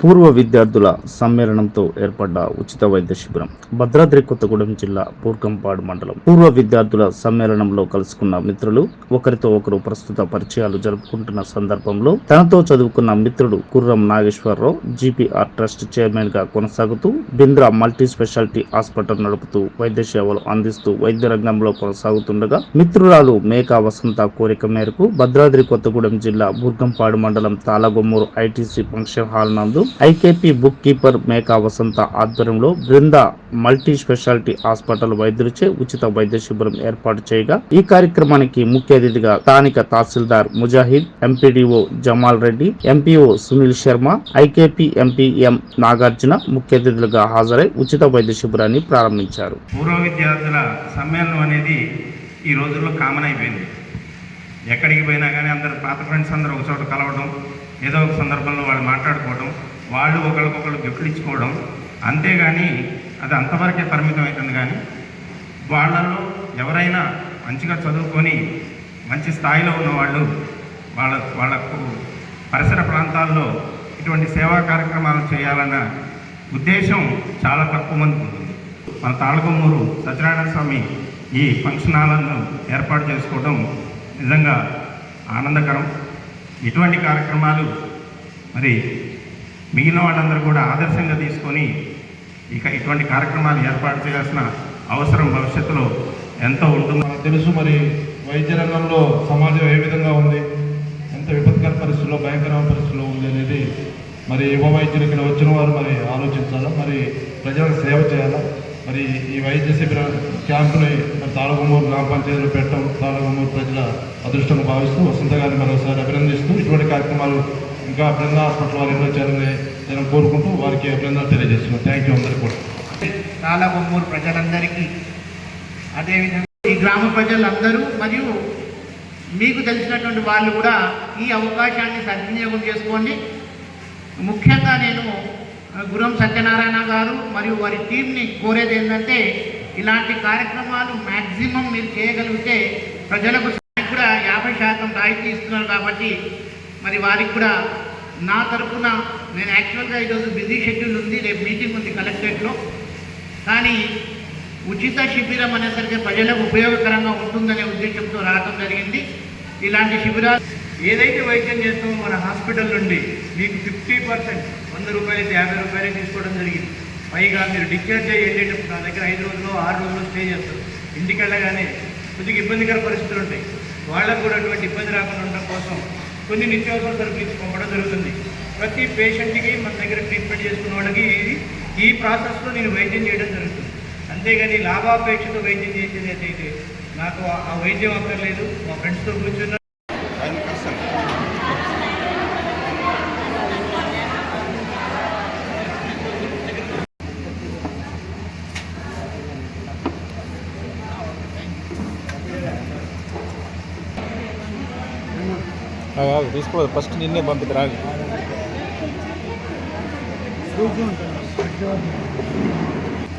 పూర్వ విద్యార్థుల సమ్మేళనంతో ఏర్పడ్డ ఉచిత వైద్య శిబిరం భద్రాద్రి కొత్తగూడెం జిల్లా పూర్కంపాడు మండలం. పూర్వ విద్యార్థుల సమ్మేళనంలో కలుసుకున్న మిత్రులు ఒకరితో ఒకరు ప్రస్తుత పరిచయాలు జరుపుకుంటున్న సందర్భంలో తనతో చదువుకున్న మిత్రుడు కుర్రం నాగేశ్వరరావు జీపీఆర్ ట్రస్ట్ చైర్మన్గా కొనసాగుతూ బింద్రా మల్టీ స్పెషాలిటీ హాస్పిటల్ నడుపుతూ వైద్య సేవలు అందిస్తూ వైద్య రంగంలో కొనసాగుతుండగా మిత్రురాలు మేకా వసంత కోరిక మేరకు భద్రాద్రి కొత్తగూడెం జిల్లా బూర్గంపాడు మండలం తాళగొమ్మూరు ఐటీసీ ఫంక్షన్ హాల్ నందు IKP book keeper Meka Vasantha ఆధ్వర్యంలో బృంద మల్టీ స్పెషాలిటీ హాస్పిటల్ వైద్యులచే ఉచిత వైద్య శిబిరం ఏర్పాటు చేయగా ఈ కార్యక్రమానికి ముఖ్య అతిథిగా స్థానిక తహసీల్దార్ Mujahid MPDO Jamal Reddy MPO Sunil Sharma IKP MP M Nagarjuna ముఖ్య అతిథులుగా హాజరై ఉచిత వైద్య శిబిరాన్ని ప్రారంభించారు. పూర్వ విద్యార్థుల సమ్మేళనం అనేది ఈ రోజుల్లో కామన్ అయిపోయింది. ఎక్కడికి పోయినా కానీ అందరు పాత ఫ్రెండ్స్ అందరూ ఒక చోట కలవడం ఏదో ఒక సందర్భంలో వాళ్ళు మాట్లాడుకోవడం వాళ్ళు ఒకరికొకరు గిఫ్ట్లు ఇచ్చుకోవడం అంతేగాని అది అంతవరకే పరిమితం అవుతుంది కానీ వాళ్ళలో ఎవరైనా మంచిగా చదువుకొని మంచి స్థాయిలో ఉన్న వాళ్ళు వాళ్ళ వాళ్ళకు పరిసర ప్రాంతాల్లో ఇటువంటి సేవా కార్యక్రమాలు చేయాలన్న ఉద్దేశం చాలా తక్కువ మందికి ఉంటుంది. మన తాళగొమ్మూరు సత్యనారాయణ స్వామి ఈ ఫంక్షన్ హాలను ఏర్పాటు చేసుకోవడం నిజంగా ఆనందకరం. ఇటువంటి కార్యక్రమాలు మరి మిగిలిన వాళ్ళందరూ కూడా ఆదర్శంగా తీసుకొని ఇక ఇటువంటి కార్యక్రమాలు ఏర్పాటు చేయాల్సిన అవసరం భవిష్యత్తులో ఎంతో ఉంటుంది మనకు తెలుసు మరి వైద్య రంగంలో సమాజం ఏ విధంగా ఉంది ఎంత విపత్కర పరిస్థితుల్లో భయంకరమైన పరిస్థితుల్లో ఉంది అనేది మరి యువ వైద్యులు ఇక్కడ వచ్చిన వారు మరి ఆలోచించాలా? మరి ప్రజలకు సేవ చేయాలా? మరి ఈ వైద్య శిబిర క్యాంపుని మరి తాళగుమూరు గ్రామ పంచాయతీలో పెట్టడం తాళగుమూరు ప్రజల అదృష్టంగా భావిస్తూ వసంత గారిని మరోసారి అభినందిస్తూ ఇటువంటి కార్యక్రమాలు ఇంకా బృందా హాస్పిటల్ వారు ఎన్నో చేయాలని నేను కోరుకుంటూ వారికి అభినందనలు తెలియజేస్తున్నాను థ్యాంక్ యూ అందరికీ కూడా. చాలా బొమ్మూరు ప్రజలందరికీ. అదేవిధంగా ఈ గ్రామ ప్రజలందరూ మరియు మీకు తెలిసినటువంటి వాళ్ళు కూడా ఈ అవకాశాన్ని సద్వినియోగం చేసుకోండి. ముఖ్యంగా నేను గురం సత్యనారాయణ గారు మరియు వారి టీంని కోరేది ఏంటంటే ఇలాంటి కార్యక్రమాలు మ్యాక్సిమం మీరు చేయగలిగితే ప్రజలకు కూడా యాభై శాతం రాయితీ ఇస్తున్నారు కాబట్టి మరి వారికి కూడా నా తరఫున నేను యాక్చువల్గా ఈరోజు బిజీ షెడ్యూల్ ఉంది రేపు మీటింగ్ ఉంది కలెక్టరేట్లో. కానీ ఉచిత శిబిరం అనేసరికి ప్రజలకు ఉపయోగకరంగా ఉంటుందనే ఉద్దేశంతో రావడం జరిగింది. ఇలాంటి శిబిరాలు ఏదైతే వైద్యం చేస్తామో మన హాస్పిటల్ నుండి మీకు ఫిఫ్టీ పర్సెంట్ వంద రూపాయలు యాభై రూపాయలు తీసుకోవడం జరిగింది. పైగా మీరు డిశ్చార్జ్ అయ్యి వెళ్ళేటప్పుడు నా దగ్గర ఐదు రోజులు ఆరు రోజులు స్టే చేస్తారు. ఇంటికి వెళ్ళగానే కొద్దిగా ఇబ్బందికర పరిస్థితులు ఉంటాయి. వాళ్ళకు కూడా అటువంటి ఇబ్బంది రాకుండా ఉండడం కోసం కొన్ని నిత్యావసర సరుకులు ఇచ్చి పంపడం జరుగుతుంది. ప్రతి పేషెంట్కి మన దగ్గర ట్రీట్మెంట్ చేసుకున్న వాళ్ళకి ఈ- ఈ ప్రాసెస్లో నేను వైద్యం చేయడం జరుగుతుంది. అంతేగాని లాభాపేక్షతో వైద్యం చేసేది అయితే నాకు ఆ- వైద్యం అక్కర్లేదు మా ఫ్రెండ్స్తో కూర్చున్న తీసుకోవద్దు ఫస్ట్ నిన్నే పంపిద్దాం